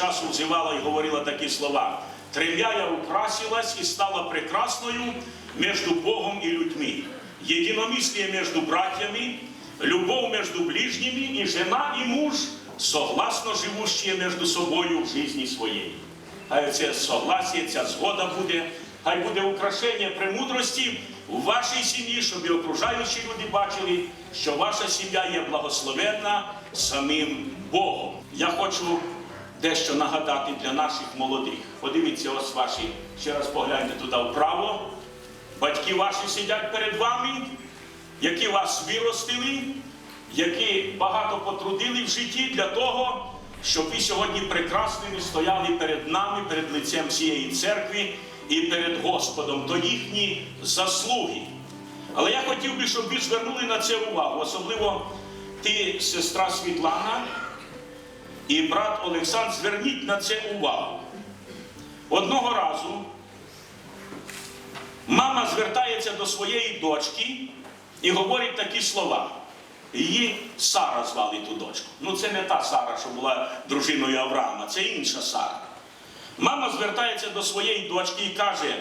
часу взивала і говорила такі слова. Тремя украсилась і стала прекрасною між Богом і людьми. Єдиномислие між братьями, любов між ближніми, і жена, і муж согласно живущие між собою в житті своєї. Хай це согласие, ця згода буде, хай буде украшення премудрості у вашій сім'ї, щоб і окружаючі люди бачили, що ваша сім'я є благословенна самим Богом. Я хочу дещо нагадати для наших молодих. Подивіться, ось ваші, ще раз погляньте туди вправо. Батьки ваші сидять перед вами, які вас виростили, які багато потрудили в житті для того, щоб ви сьогодні прекрасними стояли перед нами, перед лицем цієї церкви і перед Господом, то їхні заслуги. Але я хотів би, щоб ви звернули на це увагу, особливо ти, сестра Світлана і брат Олександр, зверніть на це увагу. Одного разу мама звертається до своєї дочки і говорить такі слова. Її Сара звали ту дочку. Ну, це не та Сара, що була дружиною Авраама, це інша Сара. Мама звертається до своєї дочки і каже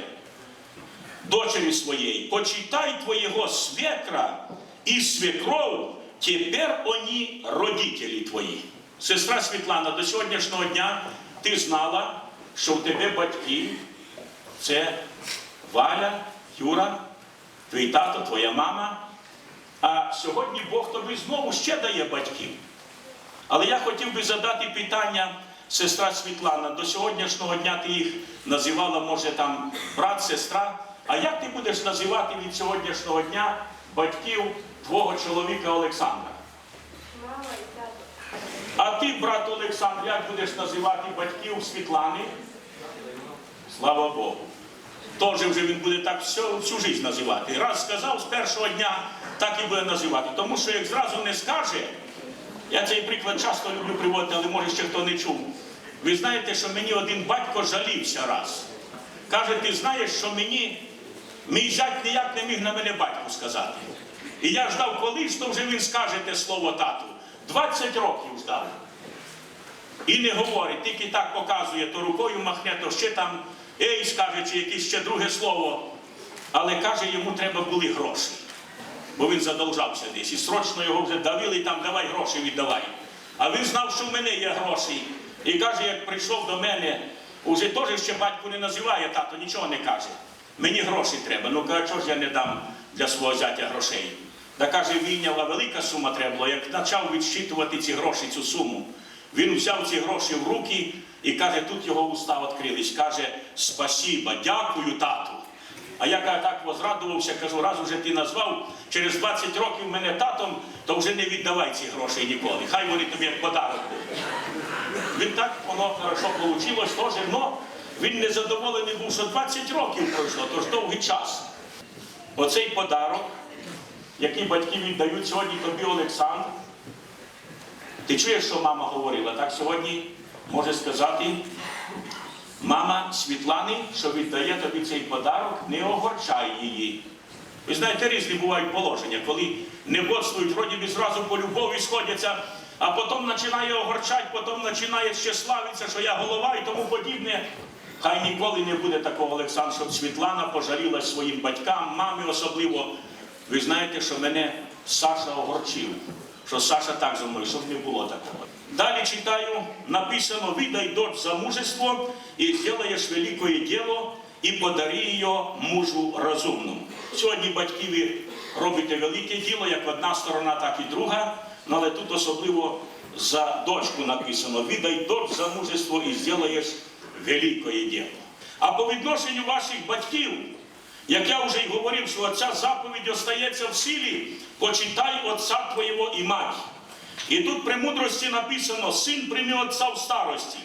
дочері своєї, почитай твоєго свекра і свекров, тепер вони родителі твої. Сестра Світлана, до сьогоднішнього дня ти знала, що в тебе батьки це Валя, Юра, твій тато, твоя мама. А сьогодні Бог тобі знову ще дає батьків. Але я хотів би задати питання, сестра Світлана, до сьогоднішнього дня ти їх називала, може, там брат, сестра. А як ти будеш називати від сьогоднішнього дня батьків твого чоловіка Олександра? Мама і тато. А ти, брат Олександр, як будеш називати батьків Світлани? Слава Богу. Теж вже він буде так всю, всю життя називати. Раз сказав з першого дня, так і буде називати. Тому що як зразу не скаже, я цей приклад часто люблю приводити, але може ще хто не чув. Ви знаєте, що мені один батько жалівся раз. Каже, ти знаєш, що мені мій зять ніяк не міг на мене батьку сказати. І я ждав колись, то вже він скаже те слово тату. 20 років ждав. І не говорить, тільки так показує, то рукою махне, то ще там ей скаже, чи якесь ще друге слово. Але каже, йому треба були гроші. Бо він задовжався десь. І срочно його вже давили, і там давай гроші віддавай. А він знав, що в мене є гроші. І каже, як прийшов до мене, уже теж ще батько не називає, тато нічого не каже. Мені гроші треба. Ну каже, чого ж я не дам для свого зятя грошей? Та каже, війняла велика сума треба було. Як почав відщитувати ці гроші, цю суму, він взяв ці гроші в руки і каже, тут його уста відкрились. Каже, спасіба, дякую, тату. А я каже, так возрадувався, кажу, раз уже ти назвав, через 20 років мене татом, то вже не віддавай ці гроші ніколи. Хай вони тобі як подарок будуть. Він так, воно хорошо вийшло, теж, но він не задоволений був, що 20 років пройшло, тож довгий час. Оцей подарок, який батьки віддають сьогодні тобі, Олександр, ти чуєш, що мама говорила? Так сьогодні може сказати мама Світлани, що віддає тобі цей подарок, не огорчай її. Ви знаєте, різні бувають положення, коли не бодствують, вроді зразу по любові сходяться, а потім починає огорчати, потім починає ще славитися, що я голова і тому подібне. Хай ніколи не буде такого, Олександр, щоб Світлана пожаліла своїм батькам, мамі особливо. Ви знаєте, що мене Саша огорчив, що Саша так зі мною, щоб не було такого. Далі читаю, написано, «Видай дочь за мужество, і зробиш велике діло, і подари її мужу розумному. Сьогодні батьки ви робите велике діло, як одна сторона, так і друга, Ну, але тут особливо за дочку написано, «Видай дочь за мужество, і зробиш велике діло. А по відношенню ваших батьків, як я вже й говорив, що ця заповідь остається в силі, почитай отця твоєго і мать. І тут при мудрості написано, син прийми отца в старості,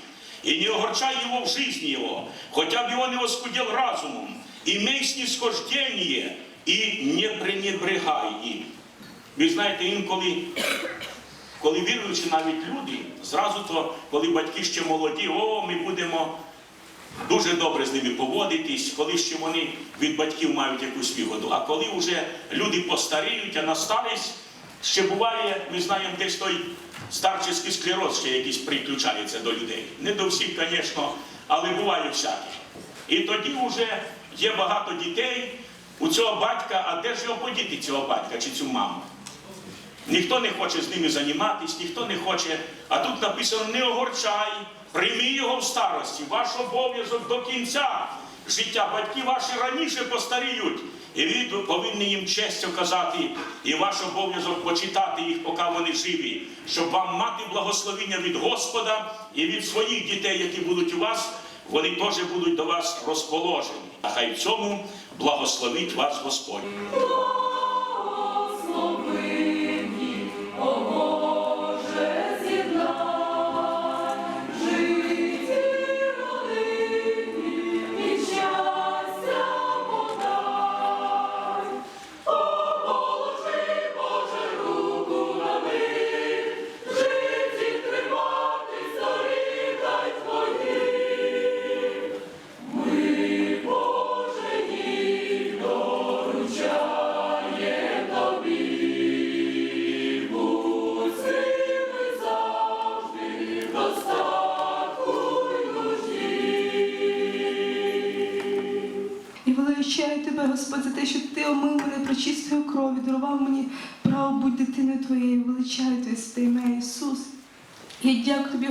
і не огорчай його в житті його, хоча б його не оскудел разумом, імей снисхождення і не пренебрегай їм. Ви знаєте, інколи, коли віруючи навіть люди, зразу то, коли батьки ще молоді, о, ми будемо дуже добре з ними поводитись, коли ще вони від батьків мають якусь вигоду. А коли вже люди постаріють, а на старість, Ще буває, ми знаємо, десь той старчий склероз ще якийсь приключається до людей. Не до всіх, звісно, але буває всяке. І тоді вже є багато дітей у цього батька, а де ж його подіти, цього батька чи цю маму? Ніхто не хоче з ними займатися, ніхто не хоче. А тут написано не огорчай, прийми його в старості, ваш обов'язок до кінця життя. Батьки ваші раніше постаріють. І ви повинні їм честь оказати, і ваш обов'язок почитати їх, поки вони живі, щоб вам мати благословення від Господа і від своїх дітей, які будуть у вас, вони теж будуть до вас розположені. А хай в цьому благословить вас Господь.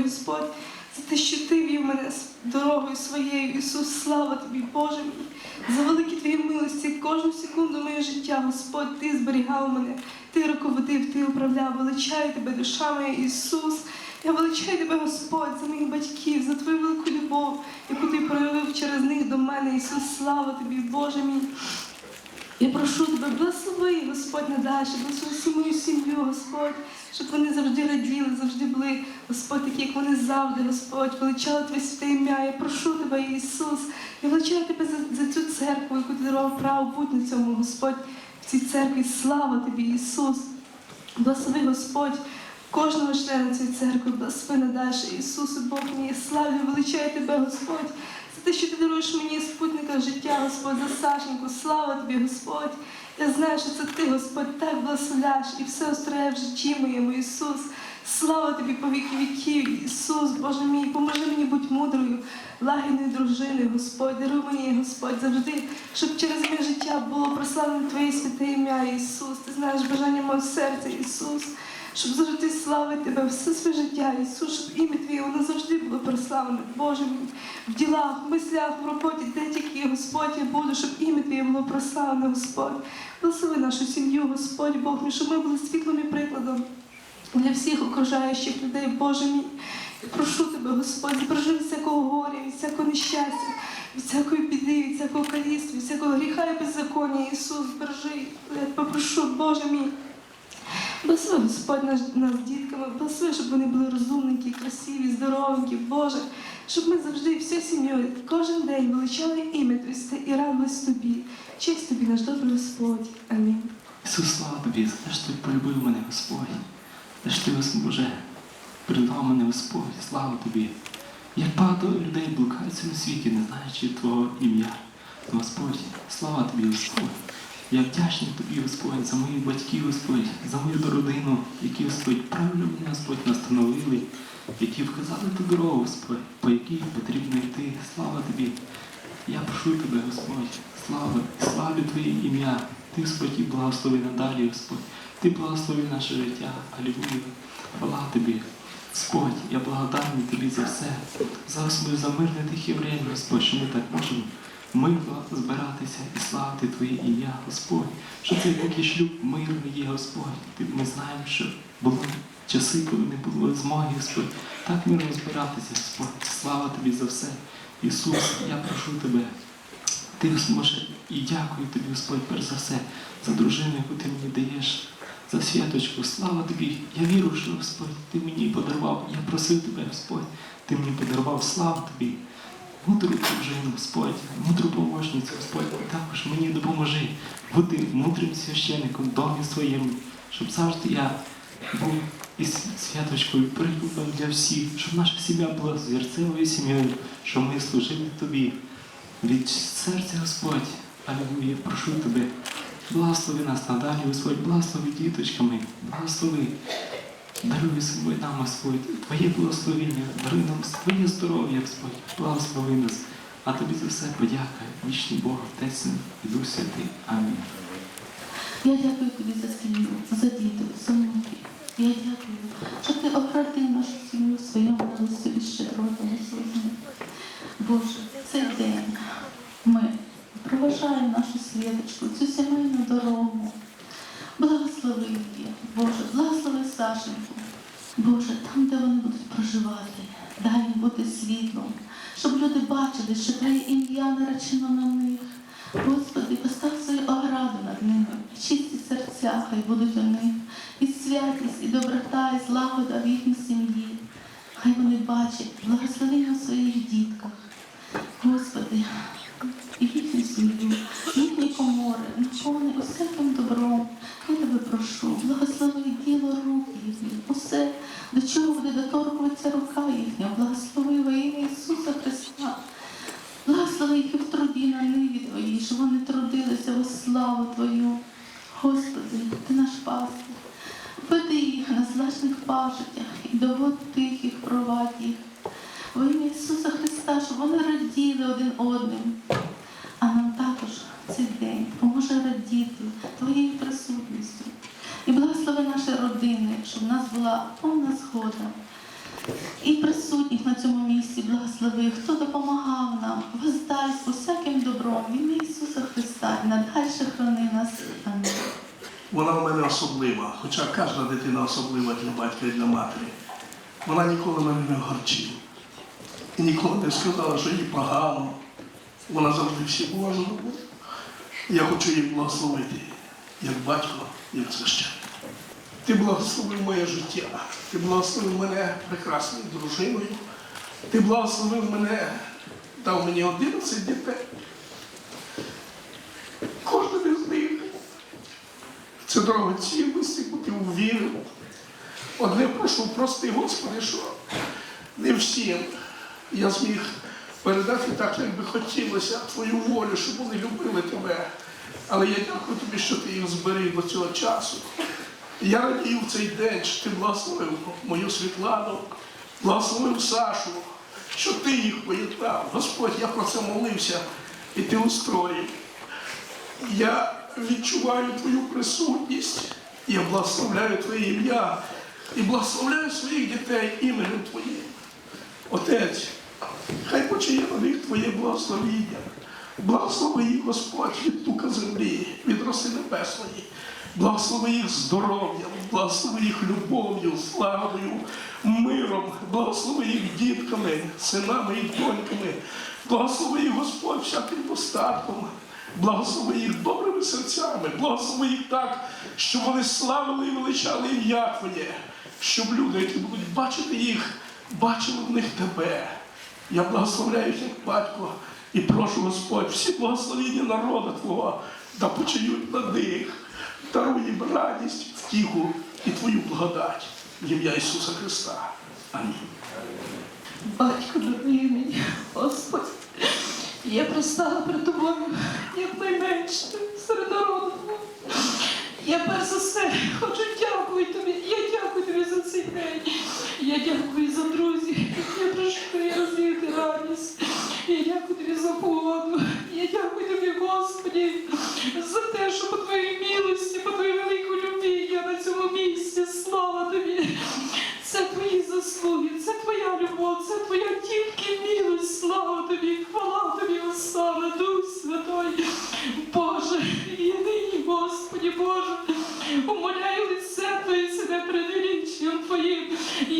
Господь, за те, що ти вів мене дорогою своєю. Ісус, слава тобі, Боже мій, за великі твої милості. Кожну секунду моє життя, Господь, ти зберігав мене, ти руководив, ти управляв. Величаю тебе, душа моя, Ісус. Я величаю тебе, Господь, за моїх батьків, за твою велику любов, яку ти проявив через них до мене. Ісус, слава тобі, Боже мій. Я прошу тебе, благослови, Господь, надальше, благослови всю мою сім'ю, Господь, щоб вони завжди раділи, завжди були, Господь, такі, як вони завжди, Господь, величали Твоє святе ім'я. Я прошу тебе, Ісус, я величаю тебе за, за цю церкву, яку ти дарував право бути на цьому, Господь, в цій церкві. Слава тобі, Ісус. Благослови, Господь, кожного члена цієї церкви, благослови надальше, Ісусу, Бог мій, я славлю, величаю тебе, Господь. За те, що ти даруєш мені спутника життя, Господь, за Сашеньку, слава тобі, Господь. Я знаю, що це ти, Господь, так благословляєш і все устроє в житті моєму, Ісус. Слава тобі по віки віків, Ісус, Боже мій, поможи мені бути мудрою, лагідною дружиною, Господь, даруй мені, Господь, завжди, щоб через моє життя було прославлено Твоє святе ім'я, Ісус. Ти знаєш бажання мого серця, Ісус щоб завжди славити тебе все своє життя, Ісус, щоб ім'я Твоє воно завжди було прославлене, Боже мій, в ділах, в мислях, в роботі, де тільки Господь я буду, щоб ім'я Твоє було прославлене, Господь. Благослови нашу сім'ю, Господь Бог мій, щоб ми були світлом і прикладом для всіх окружаючих людей, Боже мій. Я прошу тебе, Господь, збережи всякого горя, від всякого нещастя, від всякої біди, від всякого каліцтва, від всякого гріха і беззаконня, Ісус, збережи. Я тебе прошу, Боже мій. Благослови Господь нас, нас дітками, благослови, щоб вони були розумненькі, красиві, здоровенькі, Боже, щоб ми завжди всю сім'єю кожен день величали ім'я Твоє святе і радились тобі. Честь тобі, наш добрий Господь. Амінь. Ісус, слава тобі, за те, що ти полюбив мене, Господь. Те, що ти, Боже, придбав мене, Господь, слава тобі. Як багато людей блукають в цьому світі, не знаючи Твого ім'я. Господь, слава тобі, Господь. Я вдячний тобі, Господь, за моїх батьків, Господь, за мою родину, які, Господь, правильно мене, Господь, настановили, які вказали ту дорогу, Господь, по якій потрібно йти. Слава тобі. Я прошу тебе, Господь, слава, славлю Твоє ім'я. Ти, Господь, і благослови надалі, Господь. Ти благослови наше життя. Алілуя. Хвала тобі. Господь, я благодарний тобі за все. За Господь, за мирне тихе время, Господь, що ми так можемо мирно збиратися і славити Твоє ім'я, Господь. Що це такий шлюб мирний є, Господь. Ми знаємо, що були часи, коли не було змоги, Господь. Так мирно збиратися, Господь. Слава тобі за все. Ісус, я прошу тебе. Ти зможе і дякую тобі, Господь, перш за все, за дружину, яку ти мені даєш, святочку. Слава тобі. Я вірю, що Господь, ти мені подарував. Я просив тебе, Господь, ти мені подарував славу тобі. Мудру дружину, Господь, мудру помощницю, Господь, також мені допоможи бути мудрим священником в домі своєму, щоб завжди я був із святочкою прикладом для всіх, щоб наша сім'я була зірцевою сім'єю, щоб ми служили тобі. Від серця, Господь, алілуя, прошу тебе, Благослови нас надалі, Господь, благослови діточками, благослови. Даруй Господь нам, Господь, Твоє благословення, даруй нам Твоє здоров'я, Господь, благослови нас. А тобі за все подяка, вічний Бог, Отець і Дух Святий. Амінь. Я дякую тобі за сім'ю, за діток, за внуків. Я дякую, що ти оградив нашу сім'ю своєму милостю і щедротами своїми. Боже, цей день проважаємо нашу світочку, цю сімейну дорогу. Благослови її, Боже, благослови Сашеньку. Боже, там, де вони будуть проживати, дай їм бути світлом, щоб люди бачили, що Твоє ім'я наречено на них. Господи, постав свою ограду над ними, чисті серця, хай будуть у них, і святість, і доброта, і злагода в їхній сім'ї. Хай вони бачать благословення своїх дітках. Господи, і їхню сім'ю, їхні комори, наповни усяким добром. Я тебе прошу, благослови діло рук їхніх, усе, до чого буде доторкуватися рука їхня, благослови во ім'я Ісуса Христа. Благослови їх і в труді на ниві Твоїй, щоб вони трудилися во славу Твою. Господи, Ти наш пастир. Веди їх на злачних пажитях і довод тихих провадь їх. Во ім'я Ісуса Христа, щоб вони раділи один одним. А нам також цей день поможе радіти Твоєю присутністю. І благослови наші родини, щоб в нас була повна згода. І присутніх на цьому місці благослови, хто допомагав нам, воздай з усяким добром в ім'я Ісуса Христа і надальше храни нас. Вона в мене особлива, хоча кожна дитина особлива для батька і для матері. Вона ніколи мене не горчила. І ніколи не сказала, що їй погано. Вона завжди всі була. Я хочу її благословити, як батько, як священник. Ти благословив моє життя, ти благословив мене прекрасною дружиною, ти благословив мене, дав мені 11 дітей. Кожен із них це дорогоцінності, яку ти увірив. Одне прошу, прости, Господи, що не всім я зміг передати так, як би хотілося, твою волю, щоб вони любили тебе. Але я дякую тобі, що ти їх зберіг до цього часу. Я радію в цей день, що ти благословив мою Світлану, благословив Сашу, що ти їх поєднав. Господь, я про це молився, і ти устроїв. Я відчуваю твою присутність, я благословляю Твоє ім'я і благословляю своїх дітей іменем Твоїм. Отець, хай почиє на них Твоє благословіння. Благослови їх, Господь, від тука землі, від роси небесної. Благослови їх здоров'ям, благослови їх любов'ю, славою, миром, благослови їх дітками, синами і доньками. Благослови їх, Господь, всяким достатком. Благослови їх добрими серцями, благослови їх так, щоб вони славили і величали ім'я Твоє, щоб люди, які будуть бачити їх, бачили в них Тебе. Я благословляю як батько і прошу, Господь, всі благословіння народу Твого да почають на них. Даруй їм радість, втіху і Твою благодать в ім'я Ісуса Христа. Амінь. Батько дорогий мій, Господь, я пристала перед тобою, як найменше серед народу. Я перш за все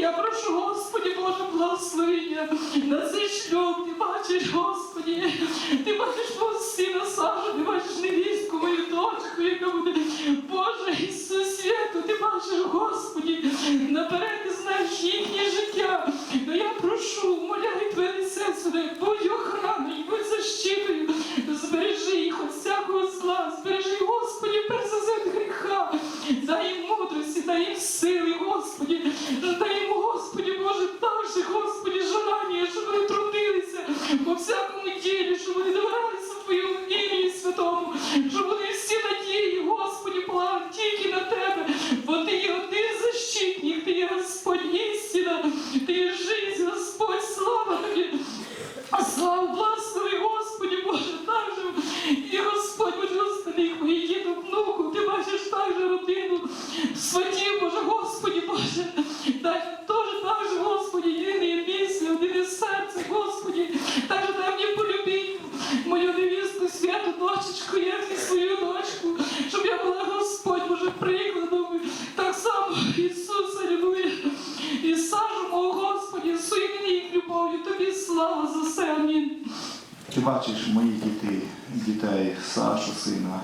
Я прошу, Господі Боже, благословення на цей шлюб. Ти бачиш, Господі, ти Ти бачиш моїх дітей, дітей, Сашу, сина,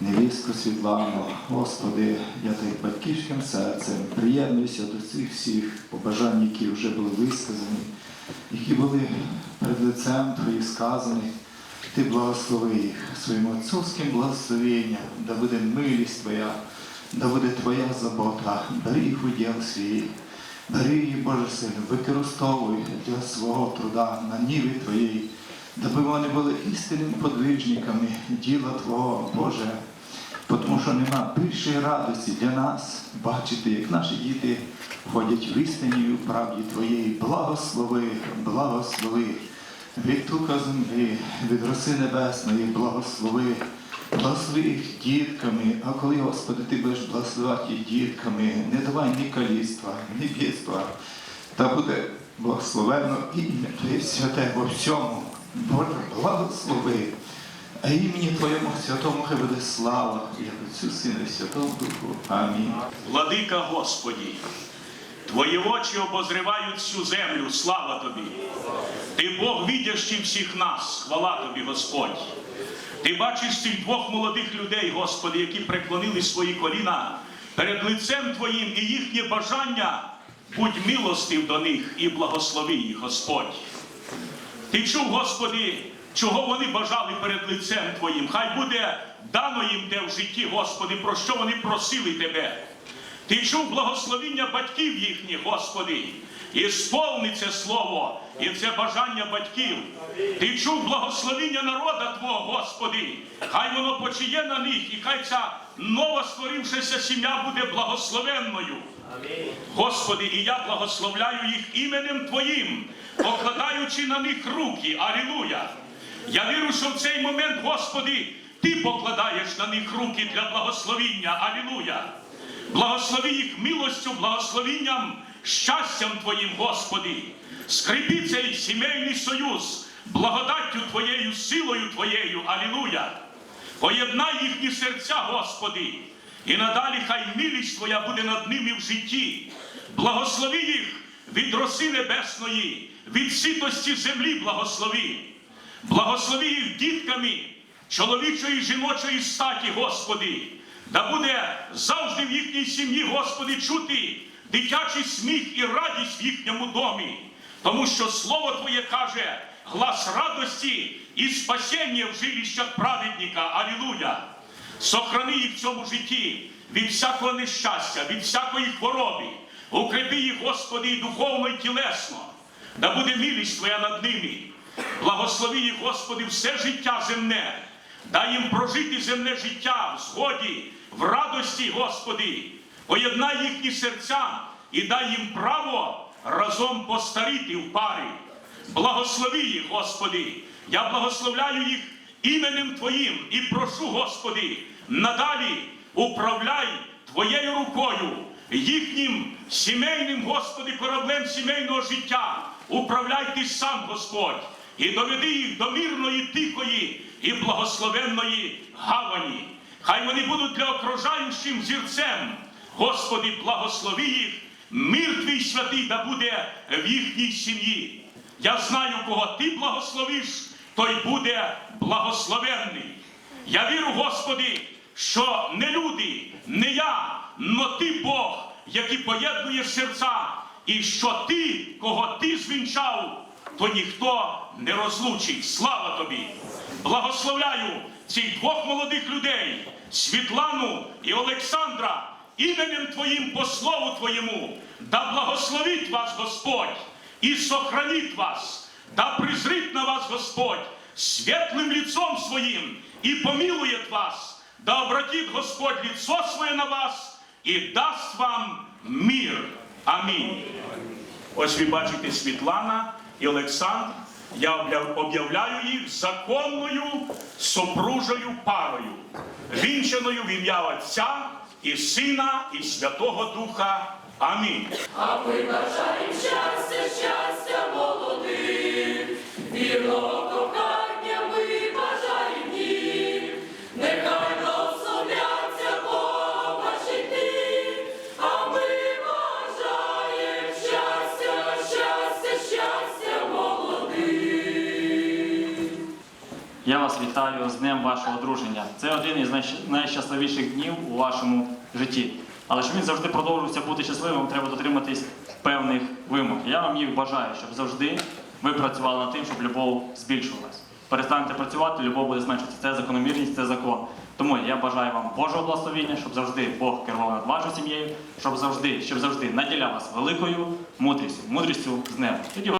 невістку Світлану. Господи, я так батьківським серцем приєднуюся до цих всіх побажань, які вже були висказані, які були перед лицем Твоїх сказаних. Ти благослови їх своїм отцовським благословенням, да буде милість Твоя, да буде Твоя забота, бери їх у діл свій. Бери її, Боже син, використовуй для свого труда на ніві Твоїй, даби вони були істинними подвижниками діла Твого, Боже. Тому що нема більшої радості для нас бачити, як наші діти ходять в істині в правді Твоєї. Благослови, благослови. Від тука землі, від роси небесної, благослови, благослови їх дітками, а коли, Господи, ти будеш благословати їх дітками, не давай ні каліцтва, ні бідства, та буде благословенно ім'я Твоє святе во всьому. Боже, благослови. А імені Твоєму святому хай буде слава, як Отцю Сину і Святому Духу. Амінь. Владика Господі, Твої очі обозривають всю землю, слава Тобі. Ти Бог видящий всіх нас, хвала Тобі, Господь. Ти бачиш цих двох молодих людей, Господи, які преклонили свої коліна перед лицем Твоїм і їхнє бажання, будь милостив до них і благослови їх, Господь. Ти чув, Господи, чого вони бажали перед лицем Твоїм. Хай буде дано їм те в житті, Господи, про що вони просили Тебе. Ти чув благословіння батьків їхніх, Господи, і сповни це слово, і це бажання батьків. Ти чув благословіння народа Твого, Господи, хай воно почиє на них, і хай ця нова створившася сім'я буде благословенною. Господи, і я благословляю їх іменем Твоїм, покладаючи на них руки. Алілуя! Я вірю, що в цей момент, Господи, Ти покладаєш на них руки для благословіння. Алілуя! Благослови їх милостю, благословінням, щастям Твоїм, Господи. Скріпи цей сімейний союз, благодаттю Твоєю, силою Твоєю. Алілуя! Поєднай їхні серця, Господи, і надалі хай милість Твоя буде над ними в житті. Благослови їх від роси небесної, від ситості землі благослови. Благослови їх дітками чоловічої жіночої статі, Господи. Да буде завжди в їхній сім'ї, Господи, чути дитячий сміх і радість в їхньому домі. Тому що Слово Твоє каже, глас радості і спасіння в жилищах праведника. Алілуя! Сохрани їх в цьому житті від всякого нещастя, від всякої хвороби. Укрепи їх, Господи, і духовно, і тілесно. Да буде милість Твоя над ними. Благослови їх, Господи, все життя земне. Дай їм прожити земне життя в згоді, в радості, Господи. Поєднай їхні серця і дай їм право разом постаріти в парі. Благослови їх, Господи. Я благословляю їх іменем Твоїм і прошу, Господи, надалі управляй Твоєю рукою, їхнім сімейним, Господи, кораблем сімейного життя. Управляй ти сам, Господь, і доведи їх до мирної, тихої і благословенної гавані. Хай вони будуть для окружаючим зірцем. Господи, благослови їх, мир твій святий да буде в їхній сім'ї. Я знаю, кого ти благословиш, той буде благословенний. Я віру, Господи, що не люди, не я, но ти Бог, який поєднує серця, і що ти, кого ти звінчав, то ніхто не розлучить. Слава тобі! Благословляю цих двох молодих людей, Світлану і Олександра, іменем Твоїм по слову Твоєму, да благословить вас Господь і сохранить вас, да призрить на вас Господь светлым лицом своим и помилует вас, да обратит Господь лицо свое на вас и даст вам мир. Амінь. Ось ви бачите Світлана і Олександр. Я об'являю їх законною супружою парою, вінчаною в ім'я Отця і Сина і Святого Духа. Амінь. Щастя, щастя молодим, вірного вашого одруження. Це один із найщасливіших днів у вашому житті. Але щоб він завжди продовжувався бути щасливим, треба дотриматись певних вимог. Я вам їх бажаю, щоб завжди ви працювали над тим, щоб любов збільшувалась. Перестанете працювати, любов буде зменшуватися. Це закономірність, це закон. Тому я бажаю вам Божого благословіння, щоб завжди Бог керував над вашою сім'єю, щоб завжди, щоб завжди наділяв вас великою мудрістю, мудрістю з неба. Тоді